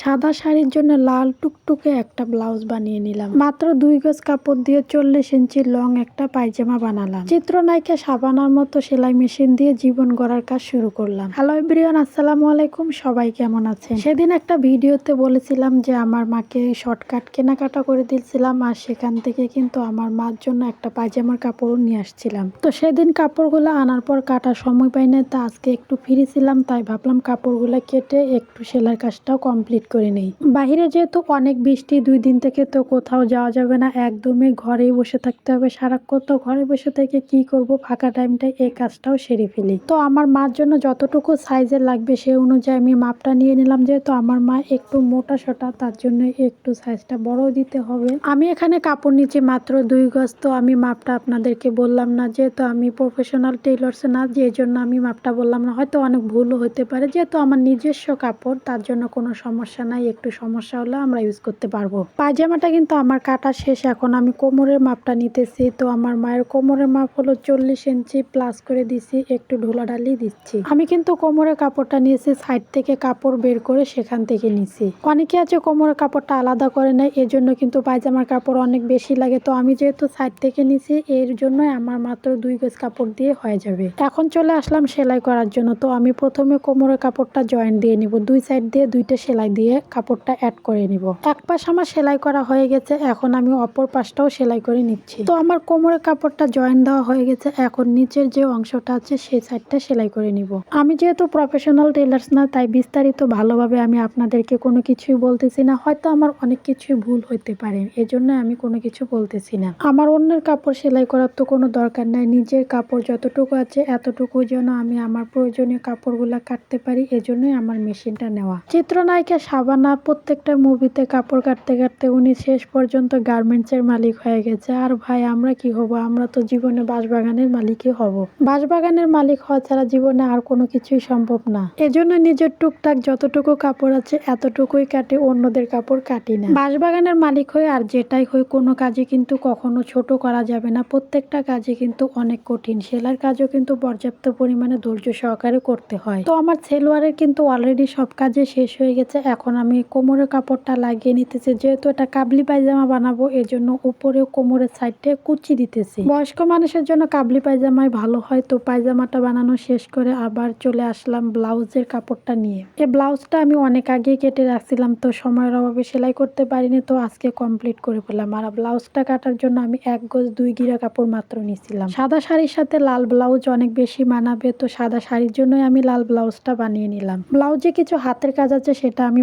সাদা শাড়ির জন্য লাল টুকটুকে একটা ব্লাউজ বানিয়ে নিলাম। মাত্র দুই গজ কাপড় দিয়ে চল্লিশ ইঞ্চি লং একটা পায়জামা বানালাম। চিত্রনায়িকা সাবানার মতো সেলাই মেশিন দিয়ে জীবন গড়ার কাজ শুরু করলাম। হ্যালো এভরিওয়ান, আসসালামু আলাইকুম। সবাই কেমন আছেন? সেদিন একটা ভিডিওতে বলেছিলাম যে আমার মাকে শর্টকাট কেনাকাটা করে দিয়েছিলাম আর সেখান থেকে কিন্তু আমার মার জন্য একটা পায়জামার কাপড় নিয়ে আসছিলাম। তো সেদিন কাপড়গুলো আনার পর কাটার সময় পাই না তা আজকে একটু ফিরেছিলাম, তাই ভাবলাম কাপড়গুলো কেটে একটু সেলাইয়ের কাজটাও কমপ্লিট করে নেই। বাহিরে যেহেতু অনেক বৃষ্টি, দুই দিন থেকে তো কোথাও যাওয়া যাবে না। একদমই ঘরেই বসে থাকতে হবে। সারাক্ষণ তো ঘরে বসে থেকে কি করব? ফাঁকা টাইমটায় এই কাজটাও সেরে ফেলি। তো আমার মার জন্য যতটুকু সাইজের লাগবে সেই অনুযায়ী আমি মাপটা নিয়ে নিলাম। যেহেতু আমার মা একটু মোটা সোটা, তার জন্য একটু সাইজটা বড় দিতে হবে। আমি এখানে কাপড় নিচ্ছি মাত্র দুই গজ, তো আমি মাপটা আপনাদেরকে বললাম না। যেহেতু আমি প্রফেশনাল টেইলর্স না, যে জন্য আমি মাপটা বললাম না। হয়তো অনেক ভুলও হতে পারে। যেহেতু আমার নিজস্ব কাপড়, তার জন্য কোনো সমস্যা নাই, একটু সমস্যা হলে আমরা ইউজ করতে পারব। পায়জামাটা কিন্তু আমার কাটা শেষ, এখন আমি কোমরের মাপটা নিতেছি। তো আমার মায়ের কোমরের মাপ হলো চল্লিশ ইঞ্চি প্লাস করে দিছি, একটু ঢোলাঢালি দিচ্ছি। আমি কিন্তু কোমরের কাপড়টা নিয়েছি সাইড থেকে কাপড় বের করে সেখান থেকে নিছি। অনেকে আছে কোমরের কাপড়টা আলাদা করে নেয় এর জন্য কিন্তু পায়জামার কাপড় অনেক বেশি লাগে। তো আমি যেহেতু সাইড থেকে নিছি, এর জন্য আমার মাত্র দুই গজ কাপড় দিয়ে হয়ে যাবে। এখন চলে আসলাম সেলাই করার জন্য। তো আমি প্রথমে কোমরের কাপড়টা জয়েন্ট দিয়ে নিব, দুই সাইড দিয়ে, দুইটা সেলাই দিয়ে কাপড়টা অ্যাড করে নিব। এক পাশ আমার সেলাই করা হয়ে গেছে, এখন আমি অপর পাশটাও সেলাই করে নিচ্ছি। তো আমার কোমরের কাপড়টা জয়েন দেওয়া হয়ে গেছে, এখন নিচের যে অংশটা আছে, সেই সাইডটা সেলাই করে নিব। আমি যেহেতু প্রফেশনাল টেলার্স না, তাই বিস্তারিত ভালোভাবে আমি আপনাদেরকে কোনো কিছুই বলতেছি না। হয়তো আমার অনেক কিছুই ভুল হইতে পারে, এজন্য আমি কোনো কিছু বলতেছি না। আমার অন্যের কাপড় সেলাই করার তো কোনো দরকার নাই, নিজের কাপড় যতটুকু আছে, এতটুকু যেন আমি আমার প্রয়োজনীয় কাপড়গুলা কাটতে পারি, এজন্যই আমার মেশিনটা নেওয়া। চিত্রনায়িকা সাবানা প্রত্যেকটা মুভিতে কাপড় কাটতে কাটতে উনি শেষ পর্যন্ত গার্মেন্টসের মালিক হয়ে গেছে। আর ভাই, আমরা কি হব? আমরা তো জীবনে বাঁশবাগানের মালিকই হব। বাঁশবাগানের মালিক হওয়া ছাড়া জীবনে আর কোনো কিছুই সম্ভব না। এজন্য নিজের টুকটাক যতটুকু কাপড় আছে, এতটুকুই কাটে, অন্যদের কাপড় কাটি না। বাঁশবাগানের মালিক হয়ে আর যেটাই হই, কোনো কাজে কিন্তু কখনো ছোট করা যাবে না। প্রত্যেকটা কাজে কিন্তু অনেক কঠিন। সেলার কাজও কিন্তু পর্যাপ্ত পরিমাণে ধৈর্য সহকারে করতে হয়। তো আমার সেলোয়ারের কিন্তু অলরেডি সব কাজে শেষ হয়ে গেছে। এখন আমি কোমরের কাপড়টা লাগিয়ে নিতেছি, যেহেতু এটা কাবলি পায়জামা বানাবো, এজন্য উপরে কোমরের সাইডে কুচি দিতেছি। বয়স্ক মানুষের জন্য কাবলি পায়জামাই ভালো হয়, তো পায়জামাটা বানানো শেষ করে আবার চলে আসলাম ব্লাউজের কাপড়টা নিয়ে। এই ব্লাউজটা আমি অনেক আগে কেটে রাখছিলাম, তো সময়ের অভাবে সেলাই করতে পারিনি, তো আজকে কমপ্লিট করে ফেললাম। আর ব্লাউজটা কাটার জন্য আমি এক গজ দুই গিরা কাপড় মাত্র নিয়েছিলাম সাদা শাড়ির সাথে লাল ব্লাউজ অনেক বেশি মানাবে, তো সাদা শাড়ির জন্যই আমি লাল ব্লাউজটা বানিয়ে নিলাম। ব্লাউজে কিছু হাতের কাজ আছে, সেটা আমি